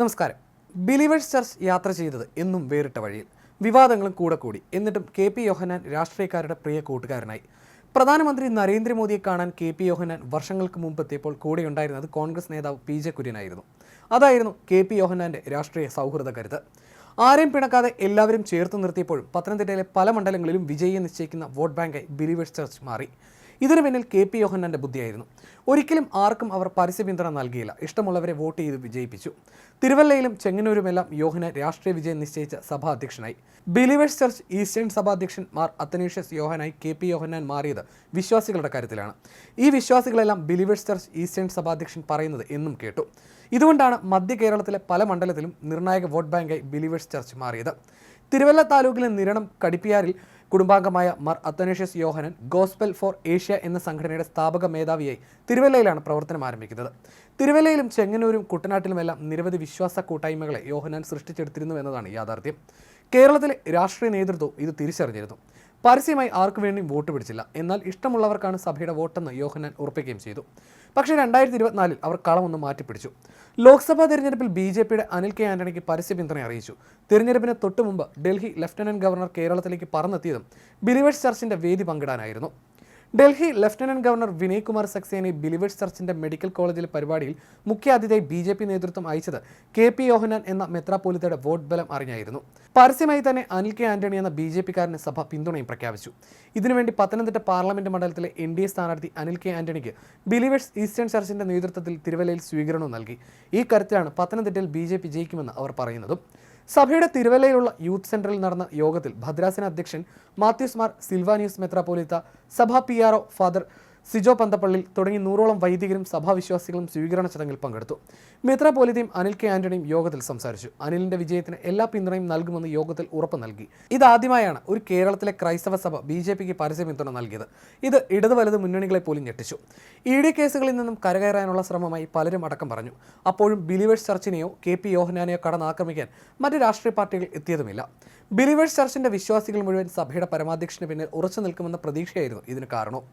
നമസ്കാരം. Believers church യാത്ര ചെയ്തത് എന്നും വേറിട്ട വഴിയിൽ. വിവാദങ്ങളും കൂടെ കൂടി. എന്നിട്ടും കെ പി യോഹനാൻ രാഷ്ട്രീയക്കാരുടെ പ്രിയ കൂട്ടുകാരനായി. പ്രധാനമന്ത്രി നരേന്ദ്രമോദിയെ കാണാൻ കെ പി യോഹനാൻ വർഷങ്ങൾക്ക് മുമ്പ് എത്തിയപ്പോൾ കൂടെയുണ്ടായിരുന്നത് കോൺഗ്രസ് നേതാവ് പി ജെ കുര്യനായിരുന്നു. അതായിരുന്നു കെ പി യോഹനാന്റെ രാഷ്ട്രീയ സൗഹൃദ കരുത്ത്. ആരെയും പിണക്കാതെ എല്ലാവരും ചേർത്ത് നിർത്തിയപ്പോഴും പത്തനംതിട്ടയിലെ പല മണ്ഡലങ്ങളിലും വിജയിയെ നിശ്ചയിക്കുന്ന വോട്ട് ബാങ്കായി ബിലീവേഴ്സ് ചർച്ച് മാറി. ഇതിനു പിന്നിൽ കെ പി യോഹന്നാന്റെ ബുദ്ധിയായിരുന്നു. ഒരിക്കലും ആർക്കും അവർ പരസ്യ പിന്തുണ നൽകിയില്ല. ഇഷ്ടമുള്ളവരെ വോട്ട് ചെയ്ത് വിജയിപ്പിച്ചു. തിരുവല്ലയിലും ചെങ്ങന്നൂരുമെല്ലാം യോഹന രാഷ്ട്രീയ വിജയം നിശ്ചയിച്ച സഭാ അധ്യക്ഷനായി ബിലീവേഴ്സ് ചർച്ച് ഈസ്റ്റേൺ സഭാധ്യക്ഷൻ മാർ അത്തനീഷ്യസ് യോഹനായി കെ പി യോഹന്നാൻ മാറിയത് വിശ്വാസികളുടെ കാര്യത്തിലാണ്. ഈ വിശ്വാസികളെല്ലാം ബിലീവേഴ്സ് ചർച്ച് ഈസ്റ്റേൺ സഭാധ്യക്ഷൻ പറയുന്നത് എന്നും കേട്ടു. ഇതുകൊണ്ടാണ് മധ്യ കേരളത്തിലെ പല മണ്ഡലത്തിലും നിർണായക വോട്ട് ബാങ്കായി ബിലീവേഴ്സ് ചർച്ച് മാറിയത്. തിരുവല്ല താലൂക്കിലെ നിരണം കടിപ്പിയാറിൽ കുടുംബാംഗമായ Mar Athanasius Yohan gospel for Asia എന്ന സംഘടനയുടെ സ്ഥാപക മേധാവിയായി തിരുവല്ലയിലാണ് പ്രവർത്തനം ആരംഭിക്കുന്നത്. തിരുവല്ലയിലും ചെങ്ങന്നൂരും കുട്ടനാട്ടിലുമെല്ലാം നിരവധി വിശ്വാസ കൂട്ടായ്മകളെ യോഹനാൻ സൃഷ്ടിച്ചെടുത്തിരുന്നു എന്നതാണ് യാഥാർത്ഥ്യം. കേരളത്തിലെ രാഷ്ട്രീയ നേതൃത്വം ഇത് തിരിച്ചറിഞ്ഞിരുന്നു. പരസ്യമായി ആർക്കു വേണ്ടിയും വോട്ട് പിടിച്ചില്ല. എന്നാൽ ഇഷ്ടമുള്ളവർക്കാണ് സഭയുടെ വോട്ടെന്ന് യോഹനാൻ ഉറപ്പിക്കുകയും ചെയ്തു. പക്ഷേ രണ്ടായിരത്തി ഇരുപത്തിനാലിൽ അവർ കളമൊന്ന് മാറ്റിപ്പിടിച്ചു. ലോക്സഭാ തെരഞ്ഞെടുപ്പിൽ ബി ജെ പിയുടെ അനിൽ കെ ആന്റണിക്ക് പരസ്യ പിന്തുണ അറിയിച്ചു. തെരഞ്ഞെടുപ്പിന് തൊട്ടുമുമ്പ് ഡൽഹി ലഫ്റ്റനന്റ് ഗവർണർ കേരളത്തിലേക്ക് പറന്നെത്തിയതും ബിലിവേഴ്സ് ചർച്ചിന്റെ വേദി പങ്കിടാനായിരുന്നു. ഡൽഹി ലഫ്റ്റനന്റ് ഗവർണർ വിനയ് കുമാർ സക്സേനെ ബിലിവേഴ്സ് ചർച്ചിന്റെ മെഡിക്കൽ കോളേജിലെ പരിപാടിയിൽ മുഖ്യാതിഥിയായി ബി ജെ പി നേതൃത്വം അയച്ചത് കെ പി യോഹനാൻ എന്ന മെത്രാപോലിത്തയുടെ വോട്ട് ബലം അറിഞ്ഞായിരുന്നു. പരസ്യമായി തന്നെ അനിൽ കെ ആന്റണി എന്ന ബി ജെ പിക്കാരന് സഭ പിന്തുണയും പ്രഖ്യാപിച്ചു. ഇതിനുവേണ്ടി പത്തനംതിട്ട പാർലമെന്റ് മണ്ഡലത്തിലെ എൻ ഡി എ സ്ഥാനാർത്ഥി അനിൽ കെ ആന്റണിക്ക് ബിലിവേഴ്സ് ഈസ്റ്റേൺ ചർച്ചിന്റെ നേതൃത്വത്തിൽ തിരുവല്ലയിൽ സ്വീകരണവും നൽകി. ഈ കരുത്തിലാണ് പത്തനംതിട്ടയിൽ ബി ജെ പി ജയിക്കുമെന്ന് അവർ പറയുന്നതും. സഭയുടെ തിരുവല്ലയിലുള്ള യൂത്ത് സെന്ററിൽ നടന്ന യോഗത്തിൽ ഭദ്രാസന അധ്യക്ഷൻ മാത്യൂസ് മാർ സിൽവാനിയസ് മെത്രാപോലിത്ത സഭാ P R father Sijo Panthappally തുടങ്ങി നൂറോളം വൈദികരും സഭാവിശ്വാസികളും സ്വീകരണ ചടങ്ങിൽ പങ്കെടുത്തു. മെത്രാപോലിത്തയും അനിൽ കെ ആന്റണിയും യോഗത്തിൽ സംസാരിച്ചു. അനിലിന്റെ വിജയത്തിന് എല്ലാ പിന്തുണയും നൽകുമെന്ന് യോഗത്തിൽ ഉറപ്പ് നൽകി. ഇതാദ്യമായാണ് ഒരു കേരളത്തിലെ ക്രൈസ്തവ സഭ ബി ജെ പിക്ക് പരസ്യ പിന്തുണ നൽകിയത്. ഇത് ഇടതു വലത് മുന്നണികളെ പോലും ഞെട്ടിച്ചു. ഇ ഡി കേസുകളിൽ നിന്നും കരകയറാനുള്ള ശ്രമമായി പലരും അടക്കം പറഞ്ഞു. അപ്പോഴും ബിലിവേഴ്സ് ചർച്ചിനെയോ കെ പി യോഹനാനെയോ കടന്നാക്രമിക്കാൻ മറ്റ് രാഷ്ട്രീയ പാർട്ടികൾ എത്തിയതുമില്ല. ബിലിവേഴ്സ് ചർച്ചിന്റെ വിശ്വാസികൾ മുഴുവൻ സഭയുടെ പരമാധ്യക്ഷന് പിന്നിൽ ഉറച്ചു നിൽക്കുമെന്ന പ്രതീക്ഷയായിരുന്നു ഇതിന് കാരണം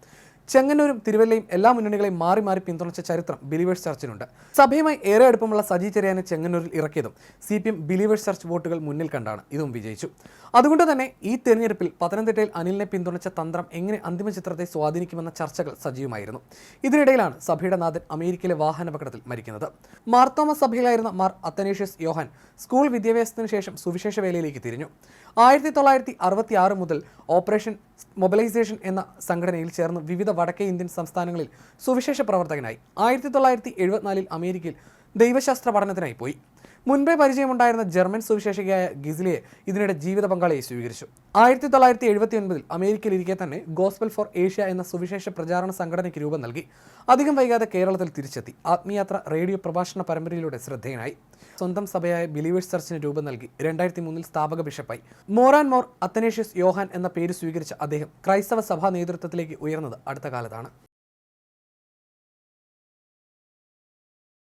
ചെങ്ങന്നൂരും തിരുവല്ലയും എല്ലാ മുന്നണികളെയും മാറി മാറി പിന്തുണച്ച ചരിത്രം ബിലീവേഴ്സ് ചർച്ചിനുണ്ട് സഭയുമായി ഏറെ അടുപ്പമുള്ള സജി ചെറിയാനെ ചെങ്ങന്നൂരിൽ ഇറക്കിയതും C P M believers church വോട്ടുകൾ മുന്നിൽ കണ്ടാണ് ഇതും വിജയിച്ചു. അതുകൊണ്ട് തന്നെ ഈ തെരഞ്ഞെടുപ്പിൽ പത്തനംതിട്ടയിൽ അനിലിനെ പിന്തുണച്ച തന്ത്രം എങ്ങനെ അന്തിമ ചിത്രത്തെ സ്വാധീനിക്കുമെന്ന ചർച്ചകൾ സജീവമായിരുന്നു. ഇതിനിടയിലാണ് സഭയുടെ നാഥൻ അമേരിക്കയിലെ വാഹനാപകടത്തിൽ മരിക്കുന്നത്. മാർത്തോമ സഭയിലായിരുന്ന മാർ അത്തനേഷ്യസ് യോഹാൻ സ്കൂൾ വിദ്യാഭ്യാസത്തിന് ശേഷം സുവിശേഷ വേലയിലേക്ക് തിരിഞ്ഞു. ആയിരത്തി തൊള്ളായിരത്തി അറുപത്തി ആറ് മുതൽ ഓപ്പറേഷൻ മൊബിലൈസേഷൻ എന്ന സംഘടനയിൽ ചേർന്ന് വിവിധ വടക്കേ ഇന്ത്യൻ സംസ്ഥാനങ്ങളിൽ സുവിശേഷ പ്രവർത്തകനായി. ആയിരത്തി തൊള്ളായിരത്തി എഴുപത്തിനാലിൽ അമേരിക്കയിൽ ദൈവശാസ്ത്ര പഠനത്തിനായി പോയി. മുൻപേ പരിചയമുണ്ടായിരുന്ന ജർമ്മൻ സുവിശേഷകയായ ഗിസ്ലിയെ ഇതിനിടെ ജീവിത പങ്കാളിയെ സ്വീകരിച്ചു. ആയിരത്തി തൊള്ളായിരത്തി എഴുപത്തി ഒൻപതിൽ അമേരിക്കയിൽ ഇരിക്കെ തന്നെ ഗോസ്ബൽ ഫോർ ഏഷ്യ എന്ന സുവിശേഷ പ്രചാരണ സംഘടനയ്ക്ക് രൂപം നൽകി. അധികം വൈകാതെ കേരളത്തിൽ തിരിച്ചെത്തി. ആത്മീയാത്ര റേഡിയോ പ്രഭാഷണ പരമ്പരയിലൂടെ ശ്രദ്ധേയനായി. സ്വന്തം സഭയായ ബിലീവേഴ്സ് ചർച്ചിന് രൂപം നൽകി. രണ്ടായിരത്തി മൂന്നിൽ സ്ഥാപക ബിഷപ്പായി. ആൻഡ് മോർ അത്തനേഷ്യസ് യോഹാൻ എന്ന പേര് സ്വീകരിച്ച അദ്ദേഹം ക്രൈസ്തവ സഭാ നേതൃത്വത്തിലേക്ക് ഉയർന്നത് അടുത്ത കാലത്താണ്.